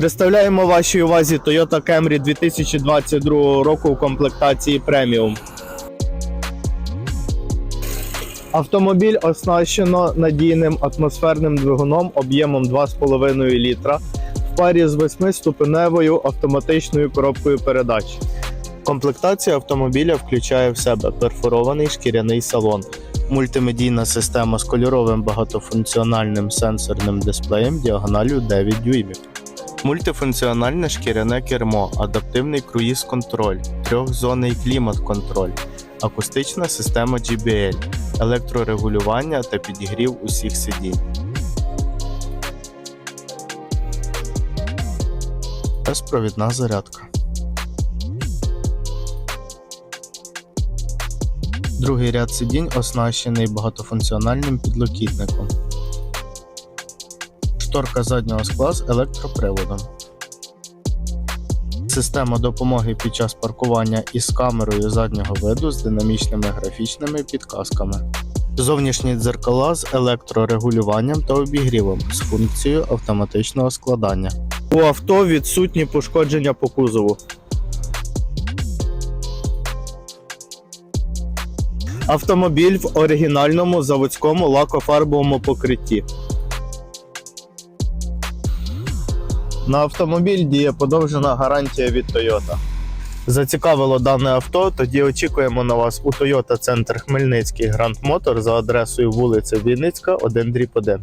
Представляємо вашій увазі Toyota Camry 2022 року у комплектації преміум. Автомобіль оснащено надійним атмосферним двигуном об'ємом 2,5 літра в парі з 8-ступеневою автоматичною коробкою передач. Комплектація автомобіля включає в себе перфорований шкіряний салон, мультимедійна система з кольоровим багатофункціональним сенсорним дисплеєм діагоналю 9 дюймів. Мультифункціональне шкіряне кермо, адаптивний круїз-контроль, трьохзонний клімат-контроль, акустична система GBL, електрорегулювання та підігрів усіх сидінь. Безпровідна зарядка. Другий ряд сидінь оснащений багатофункціональним підлокітником. Шторка заднього скла з електроприводом. Система допомоги під час паркування із камерою заднього виду з динамічними графічними підказками. Зовнішні дзеркала з електрорегулюванням та обігрівом з функцією автоматичного складання. У авто відсутні пошкодження по кузову. Автомобіль в оригінальному заводському лакофарбовому покритті. На автомобіль діє подовжена гарантія від Toyota. Зацікавило дане авто, тоді очікуємо на вас у Toyota Центр Хмельницький Гранд Мотор за адресою вулиця Вінницька, 1 1.